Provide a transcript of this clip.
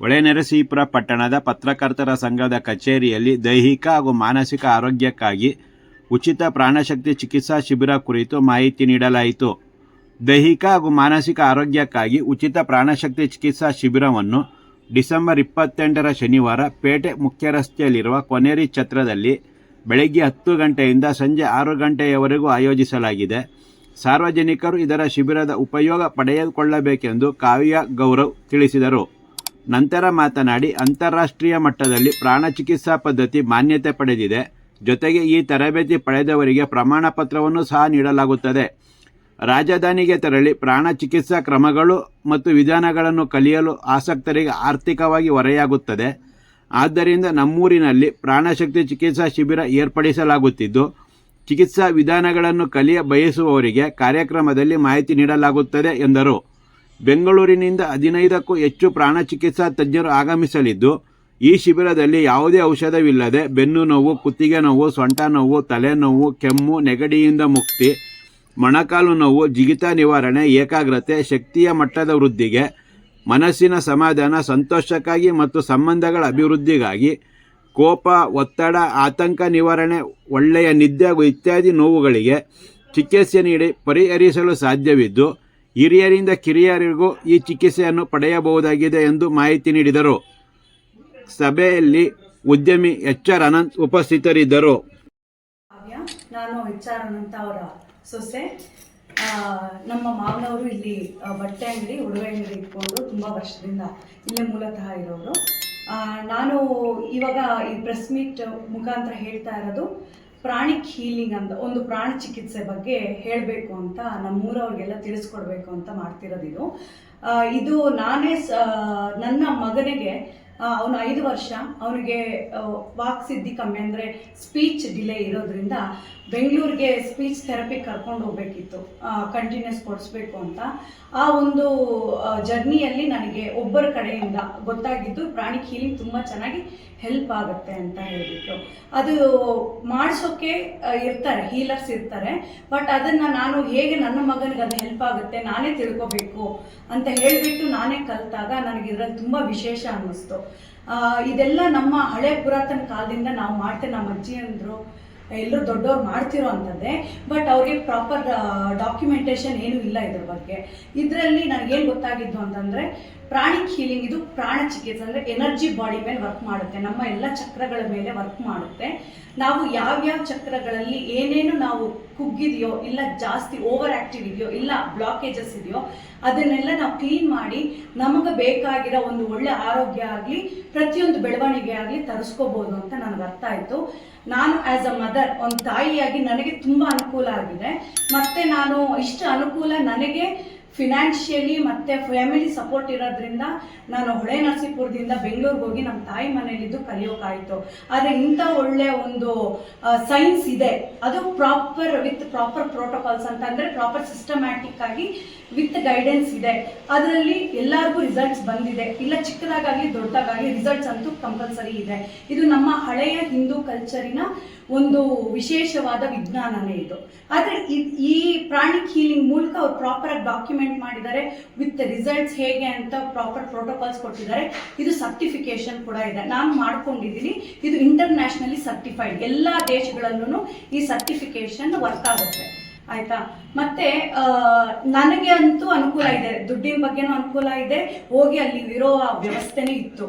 ಹೊಳೆನರಸೀಪುರ ಪಟ್ಟಣದ ಪತ್ರಕರ್ತರ ಸಂಘದ ಕಚೇರಿಯಲ್ಲಿ ದೈಹಿಕ ಹಾಗೂ ಮಾನಸಿಕ ಆರೋಗ್ಯಕ್ಕಾಗಿ ಉಚಿತ ಪ್ರಾಣಶಕ್ತಿ ಚಿಕಿತ್ಸಾ ಶಿಬಿರ ಕುರಿತು ಮಾಹಿತಿ ನೀಡಲಾಯಿತು. ದೈಹಿಕ ಹಾಗೂ ಮಾನಸಿಕ ಆರೋಗ್ಯಕ್ಕಾಗಿ ಉಚಿತ ಪ್ರಾಣಶಕ್ತಿ ಚಿಕಿತ್ಸಾ ಶಿಬಿರವನ್ನು ಡಿಸೆಂಬರ್ ಇಪ್ಪತ್ತೆಂಟರ ಶನಿವಾರ ಪೇಟೆ ಮುಖ್ಯ ರಸ್ತೆಯಲ್ಲಿರುವ ಕೊನೇರಿ ಛತ್ರದಲ್ಲಿ ಬೆಳಗ್ಗೆ ಹತ್ತು ಗಂಟೆಯಿಂದ ಸಂಜೆ ಆರು ಗಂಟೆಯವರೆಗೂ ಆಯೋಜಿಸಲಾಗಿದೆ. ಸಾರ್ವಜನಿಕರು ಇದರ ಶಿಬಿರದ ಉಪಯೋಗ ಪಡೆದುಕೊಳ್ಳಬೇಕೆಂದು ಕಾವ್ಯ ಗೌರವ್ ತಿಳಿಸಿದರು. ನಂತರ ಮಾತನಾಡಿ, ಅಂತಾರಾಷ್ಟ್ರೀಯ ಮಟ್ಟದಲ್ಲಿ ಪ್ರಾಣ ಚಿಕಿತ್ಸಾ ಪದ್ಧತಿ ಮಾನ್ಯತೆ ಪಡೆದಿದೆ. ಜೊತೆಗೆ ಈ ತರಬೇತಿ ಪಡೆದವರಿಗೆ ಪ್ರಮಾಣ ಪತ್ರವನ್ನು ಸಹ ನೀಡಲಾಗುತ್ತದೆ. ರಾಜಧಾನಿಗೆ ತೆರಳಿ ಪ್ರಾಣ ಚಿಕಿತ್ಸಾ ಕ್ರಮಗಳು ಮತ್ತು ವಿಧಾನಗಳನ್ನು ಕಲಿಯಲು ಆಸಕ್ತರಿಗೆ ಆರ್ಥಿಕವಾಗಿ ಹೊರೆಯಾಗುತ್ತದೆ. ಆದ್ದರಿಂದ ನಮ್ಮೂರಿನಲ್ಲಿ ಪ್ರಾಣಶಕ್ತಿ ಚಿಕಿತ್ಸಾ ಶಿಬಿರ ಏರ್ಪಡಿಸಲಾಗುತ್ತಿದ್ದು, ಚಿಕಿತ್ಸಾ ವಿಧಾನಗಳನ್ನು ಕಲಿಯ ಬಯಸುವವರಿಗೆ ಕಾರ್ಯಕ್ರಮದಲ್ಲಿ ಮಾಹಿತಿ ನೀಡಲಾಗುತ್ತದೆ ಎಂದರು. ಬೆಂಗಳೂರಿನಿಂದ ಹದಿನೈದಕ್ಕೂ ಹೆಚ್ಚು ಪ್ರಾಣ ಚಿಕಿತ್ಸಾ ತಜ್ಞರು ಆಗಮಿಸಲಿದ್ದು, ಈ ಶಿಬಿರದಲ್ಲಿ ಯಾವುದೇ ಔಷಧವಿಲ್ಲದೆ ಬೆನ್ನು ನೋವು, ಕುತ್ತಿಗೆ ನೋವು, ಸೊಂಟ ನೋವು ತಲೆನೋವು ಕೆಮ್ಮು, ನೆಗಡಿಯಿಂದ ಮುಕ್ತಿ, ಮೊಣಕಾಲು ನೋವು, ಜಿಗಿತ ನಿವಾರಣೆ, ಏಕಾಗ್ರತೆ, ಶಕ್ತಿಯ ಮಟ್ಟದ ವೃದ್ಧಿಗೆ, ಮನಸ್ಸಿನ ಸಮಾಧಾನ, ಸಂತೋಷಕ್ಕಾಗಿ ಮತ್ತು ಸಂಬಂಧಗಳ ಅಭಿವೃದ್ಧಿಗಾಗಿ ಕೋಪ, ಒತ್ತಡ, ಆತಂಕ ನಿವಾರಣೆ, ಒಳ್ಳೆಯ ನಿದ್ದೆ ಇತ್ಯಾದಿ ನೋವುಗಳಿಗೆ ಚಿಕಿತ್ಸೆ ನೀಡಿ ಪರಿಹರಿಸಲು ಸಾಧ್ಯವಿದ್ದು ಹಿರಿಯರಿಂದ ಕಿರಿಯರಿಗೂ ಈ ಚಿಕಿತ್ಸೆಯನ್ನು ಪಡೆಯಬಹುದಾಗಿದೆ ಎಂದು ಮಾಹಿತಿ ನೀಡಿದರು. ಸಭೆಯಲ್ಲಿ ಉದ್ಯಮಿ ಎಚ್ ಆರ್ ಅನಂತ್ ಉಪಸ್ಥಿತರಿದ್ದರು. ನಾನು ಎಚ್ ಆರ್ ಅನಂತ ಅವರ ಸೊಸೆ. ನಮ್ಮ ಮಾವನವರು ಇಲ್ಲಿ ಬಟ್ಟೆ ಅಂಗಡಿ, ಉಡುಗೆ ಅಂಗಡಿ ಇಟ್ಕೊಂಡು ತುಂಬ ವರ್ಷದಿಂದ ಇಲ್ಲೇ ಮೂಲತಃ ಇರೋರು. ನಾನು ಇವಾಗ ಈ ಪ್ರೆಸ್ ಮೀಟ್ ಮುಖಾಂತರ ಹೇಳ್ತಾ ಇರೋದು ಪ್ರಾಣಿಕ್ ಹೀಲಿಂಗ್ ಅಂತ, ಒಂದು ಪ್ರಾಣಿ ಚಿಕಿತ್ಸೆ ಬಗ್ಗೆ ಹೇಳಬೇಕು ಅಂತ ನಮ್ಮೂರವ್ರಿಗೆಲ್ಲ ತಿಳಿಸ್ಕೊಡ್ಬೇಕು ಅಂತ ಮಾಡ್ತಿರೋದು ಇದು. ಇದು ನಾನೇ ನನ್ನ ಮಗನಿಗೆ ಅವನು ಐದು ವರ್ಷ, ಅವನಿಗೆ ವಾಕ್ ಸಿದ್ಧಿ ಕಮ್ಮಿ ಅಂದರೆ ಸ್ಪೀಚ್ ಡಿಲೇ ಇರೋದ್ರಿಂದ ಬೆಂಗಳೂರಿಗೆ ಸ್ಪೀಚ್ ಥೆರಪಿ ಕರ್ಕೊಂಡು ಹೋಗ್ಬೇಕಿತ್ತು. ಕಂಟಿನ್ಯೂಸ್ ಕೊಡಿಸ್ಬೇಕು ಅಂತ. ಆ ಒಂದು ಜರ್ನಿಯಲ್ಲಿ ನನಗೆ ಒಬ್ಬರ ಕಡೆಯಿಂದ ಗೊತ್ತಾಗಿದ್ದು ಪ್ರಾಣಿ ಹೀಲಿಂಗ್ ತುಂಬ ಚೆನ್ನಾಗಿ ಹೆಲ್ಪ್ ಆಗುತ್ತೆ ಅಂತ ಹೇಳಿಬಿಟ್ಟು. ಅದು ಮಾಡಿಸೋಕೆ ಇರ್ತಾರೆ ಹೀಲರ್ಸ್ ಇರ್ತಾರೆ ಬಟ್ ಅದನ್ನು ನಾನು ಹೇಗೆ ನನ್ನ ಮಗನಿಗೆ ಅದು ಹೆಲ್ಪ್ ಆಗುತ್ತೆ, ನಾನೇ ತಿಳ್ಕೊಬೇಕು ಅಂತ ಹೇಳಿಬಿಟ್ಟು ನಾನೇ ಕಲಿತಾಗ ನನಗೆ ಇದರಲ್ಲಿ ತುಂಬ ವಿಶೇಷ ಅನ್ನಿಸ್ತು. ಇದೆಲ್ಲ ನಮ್ಮ ಹಳೆ ಪುರಾತನ ಕಾಲದಿಂದ ನಾವು ಮಾಡ್ತೇವೆ ನಮ್ಮ ಅಜ್ಜಿ ಅಂದರು, ಎಲ್ಲರೂ ದೊಡ್ಡವ್ರು ಮಾಡ್ತಿರೋ ಅಂಥದ್ದೇ. ಬಟ್ ಅವ್ರಿಗೆ ಪ್ರಾಪರ್ ಡಾಕ್ಯುಮೆಂಟೇಶನ್ ಏನೂ ಇಲ್ಲ ಇದ್ರ ಬಗ್ಗೆ. ಇದರಲ್ಲಿ ನನಗೇನು ಗೊತ್ತಾಗಿದ್ದು ಅಂತಂದರೆ ಪ್ರಾಣಿಕ್ ಹೀಲಿಂಗ್ ಇದು ಪ್ರಾಣ ಚಿಕಿತ್ಸೆ ಅಂದರೆ ಎನರ್ಜಿ ಬಾಡಿ ಮೇಲೆ ವರ್ಕ್ ಮಾಡುತ್ತೆ. ನಮ್ಮ ಎಲ್ಲ ಚಕ್ರಗಳ ಮೇಲೆ ವರ್ಕ್ ಮಾಡುತ್ತೆ. ನಾವು ಯಾವ್ಯಾವ ಚಕ್ರಗಳಲ್ಲಿ ಏನೇನು ನಾವು ಕುಗ್ಗಿದೆಯೋ ಇಲ್ಲ ಜಾಸ್ತಿ ಓವರ್ ಆಕ್ಟಿವ್ ಇದೆಯೋ ಇಲ್ಲ ಬ್ಲಾಕೇಜಸ್ ಇದೆಯೋ ಅದನ್ನೆಲ್ಲ ನಾವು ಕ್ಲೀನ್ ಮಾಡಿ ನಮಗೆ ಬೇಕಾಗಿರೋ ಒಂದು ಒಳ್ಳೆ ಆರೋಗ್ಯ ಆಗಲಿ, ಪ್ರತಿಯೊಂದು ಬೆಳವಣಿಗೆ ಆಗಲಿ ತರಿಸ್ಕೋಬೋದು ಅಂತ ನನಗೆ ಅರ್ಥ ಆಯಿತು. ನಾನು ಆ್ಯಸ್ ಅ ಮದರ್ ಒಂದು ತಾಯಿಯಾಗಿ ನನಗೆ ತುಂಬ ಅನುಕೂಲ ಆಗಿದೆ. ಮತ್ತೆ ನಾನು ಇಷ್ಟು ಅನುಕೂಲ ನನಗೆ ಫಿನಾನ್ಷಿಯಲಿ ಮತ್ತು ಫ್ಯಾಮಿಲಿ ಸಪೋರ್ಟ್ ಇರೋದ್ರಿಂದ ನಾನು ಹೊಳೆ ನರಸೀಪುರದಿಂದ ಬೆಂಗಳೂರಿಗೆ ಹೋಗಿ ನಮ್ಮ ತಾಯಿ ಮನೆಯಲ್ಲಿದ್ದು ಕಲಿಯೋಕ್ಕಾಯಿತು ಆದರೆ ಇಂಥ ಒಳ್ಳೆ ಒಂದು ಸೈನ್ಸ್ ಇದೆ. ಅದು ಪ್ರಾಪರ್ ವಿತ್ ಪ್ರಾಪರ್ ಪ್ರೋಟೋಕಾಲ್ಸ್ ಅಂತ ಅಂದರೆ ಪ್ರಾಪರ್ ಸಿಸ್ಟಮ್ಯಾಟಿಕ್ ಆಗಿ ವಿತ್ ಗೈಡೆನ್ಸ್ ಇದೆ. ಅದರಲ್ಲಿ ಎಲ್ಲರಿಗೂ ರಿಸಲ್ಟ್ಸ್ ಬಂದಿದೆ. ಇಲ್ಲ ಚಿಕ್ಕದಾಗಲಿ ದೊಡ್ಡದಾಗಲಿ ರಿಸಲ್ಟ್ಸ್ ಅಂತೂ ಕಂಪಲ್ಸರಿ ಇದೆ. ಇದು ನಮ್ಮ ಹಳೆಯ ಹಿಂದೂ ಕಲ್ಚರಿನ ಒಂದು ವಿಶೇಷವಾದ ವಿಜ್ಞಾನನೇ ಇದು. ಆದರೆ ಈ ಪ್ರಾಣಿಕ್ ಹೀಲಿಂಗ್ ಮೂಲಕ ಅವ್ರು ಪ್ರಾಪರ್ ಆಗಿ ಡಾಕ್ಯುಮೆಂಟ್ ಮಾಡಿದ್ದಾರೆ ವಿತ್ ರಿಸಲ್ಟ್ಸ್ ಹೇಗೆ ಅಂತ ಪ್ರಾಪರ್ ಪ್ರೋಟೋಕಾಲ್ಸ್ ಕೊಟ್ಟಿದ್ದಾರೆ. ಇದು ಸರ್ಟಿಫಿಕೇಶನ್ ಕೂಡ ಇದೆ. ನಾನು ಮಾಡ್ಕೊಂಡಿದ್ದೀನಿ. ಇದು ಇಂಟರ್ನ್ಯಾಷನಲಿ ಸರ್ಟಿಫೈಡ್ ಎಲ್ಲ ದೇಶಗಳಲ್ಲೂ ಈ ಸರ್ಟಿಫಿಕೇಶನ್ ವರ್ಕ್ ಆಗುತ್ತೆ. ಆಯ್ತಾ? ಮತ್ತೆ ನನಗೆ ಅಂತೂ ಅನುಕೂಲ ಇದೆ. ದುಡ್ಡಿನ ಬಗ್ಗೆನೂ ಅನುಕೂಲ ಇದೆ. ಹೋಗಿ ಅಲ್ಲಿ ಇರೋ ವ್ಯವಸ್ಥೆನೇ ಇತ್ತು.